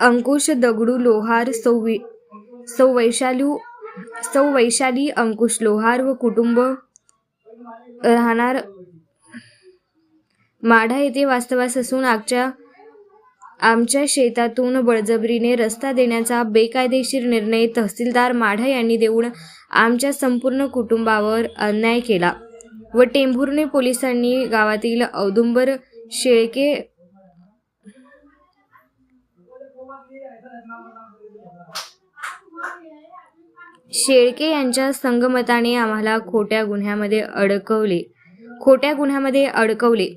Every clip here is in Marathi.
अंकुश दगडू लोहार सौ वि- सौ वैशालू सौ वैशाली अंकुश लोहार व कुटुंब राहणार माढा येथे वास्तवास असून आजच्या आमच्या शेतातून बळजबरीने रस्ता देण्याचा बेकायदेशीर निर्णय तहसीलदार माढा यांनी देऊन आमच्या संपूर्ण कुटुंबावर अन्याय केला व टेंभुर्णे पोलिसांनी गावातील औदुंबर शेळके शेळके यांच्या संगमताने आम्हाला खोट्या गुन्ह्यामध्ये अडकवले. खोट्या गुन्ह्यामध्ये अडकवले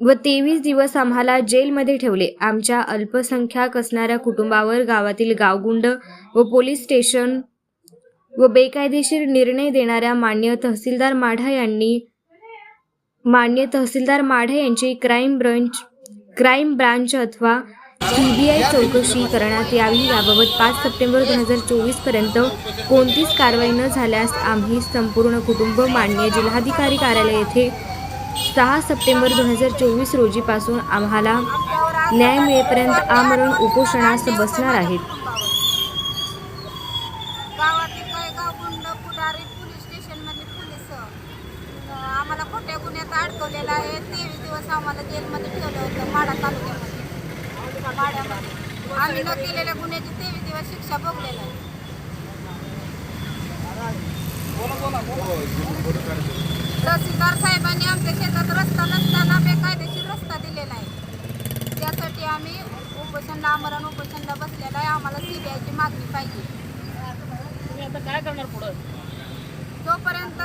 व तेवीस दिवस आम्हाला जेलमध्ये ठेवले. आमच्या अल्पसंख्याक असणाऱ्या कुटुंबावर गावातील गावगुंड व पोलीस स्टेशन व बेकायदेशीर निर्णय देणाऱ्या मान्य तहसीलदार माढा यांनी मान्य तहसीलदार माढा यांची क्राईम ब्रांच क्राईम ब्रांच अथवा सीबीआय चौकशी करण्यात यावी याबाबत पाच सप्टेंबर दोन हजार चोवीसपर्यंत कोणतीच कारवाई न झाल्यास आम्ही संपूर्ण कुटुंब मान्य जिल्हाधिकारी कार्यालय येथे सहा सप्टेंबर दोन हजार चोवीस रोजीपासून आम्हाला न्याय मिळेपर्यंत आमरण उपोषणास बसणार आहेत. आम्हाला खोट्या गुन्ह्यात अडकवलेला आहे. तेवीस दिवस आम्हाला जेलमध्ये ठेवलं होतं. माडा आम्ही न केलेल्या गुन्ह्याची तेवीस दिवस शिक्षा भोगलेला आहे. तहसीलदार साहेबांनी आमच्या शेतात रस्ता नसताना बेकायदेशीर रस्ता दिलेला आहे. त्यासाठी आम्ही उपोषणला आमरण उपोषणला बसलेला आहे. आम्हाला सीबीआयची मागणी पाहिजे. तुम्ही आता काय करणार पुढं? जोपर्यंत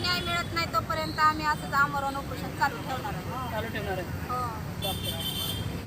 न्याय मिळत नाही तोपर्यंत आम्ही असंच आमरण उपोषण चालू ठेवणार आहे. चालू ठेवणार आहे. हो.